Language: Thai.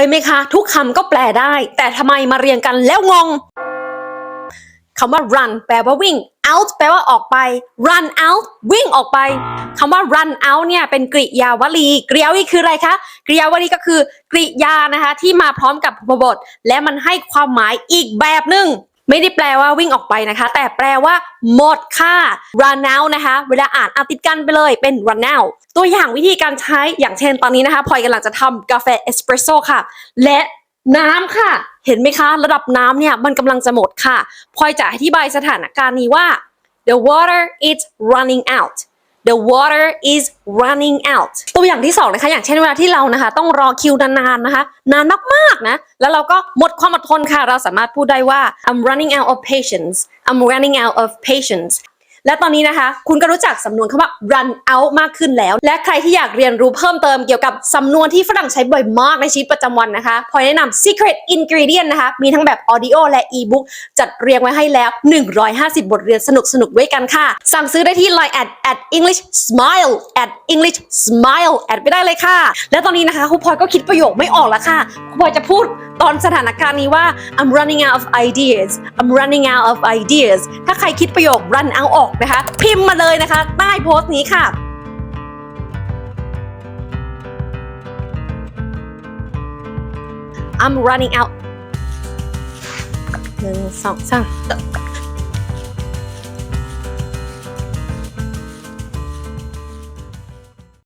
ยไหมคะ ทุกคำก็แปลได้ แต่ทำไมมาเรียงกันแล้วงงคำว่า run แปลว่าวิ่ง out แปลว่าออกไป run out วิ่งออกไปคำว่า run out เนี่ยเป็นกริยาวลี กริยาวลีคืออะไรคะ กริยาวลีก็คือกริยานะคะที่มาพร้อมกับพบท และมันให้ความหมายอีกแบบหนึ่ง ไม่ได้แปลว่าวิ่งออกไปนะคะ แต่แปลว่า หมดค่ะ run out นะคะ เวลาอ่านอาติดกันไปเลยเป็น run out ตัวอย่างวิธีการใช้อย่างเช่นตอนนี้นะคะพลอยกำลังจะทำกาแฟเอสเปรสโซ่ค่ะ และน้ำค่ะ เห็นไหมคะ ระดับน้ำเนี่ยมันกำลังจะหมดค่ะพลอยจะอธิบายสถานการณ์นี้ว่า the water is running out the water is running out ตัวอย่างที่สองนะคะอย่างเช่นเวลาที่เรานะคะ ต้องรอคิวนานๆนะคะ นานมากๆนะ แล้วเราก็หมดความอดทนค่ะ เราสามารถพูดได้ว่า I'm running out of patience I'm running out of patience และตอนนี้นะคะ คุณก็รู้จักสำนวนคำว่า run out มากขึ้นแล้ว และใครที่อยากเรียนรู้เพิ่มเติมเกี่ยวกับสำนวนที่ฝรั่งใช้บ่อยมากในชีวิตประจำวันนะคะพลอยแนะนำ secret ingredient นะคะ มีทั้งแบบ audio และ ebook จัดเรียงไว้ให้แล้ว 150 บทเรียนสนุกๆด้วยกันค่ะ สั่งซื้อได้ที่ line at at english smile at english smile แอดไปได้เลยค่ะ และตอนนี้นะคะครูพลอยก็คิดประโยคไม่ออกแล้วค่ะครูพลอยจะพูดตอนสถานการณ์นี้ว่า I'm running out of ideas I'm running out of ideas ถ้าใครคิดประโยค run out ออกนะคะ พิมพ์มาเลยนะคะ ใต้โพสต์นี้ค่ะ I'm running out หนึ่งสองสาม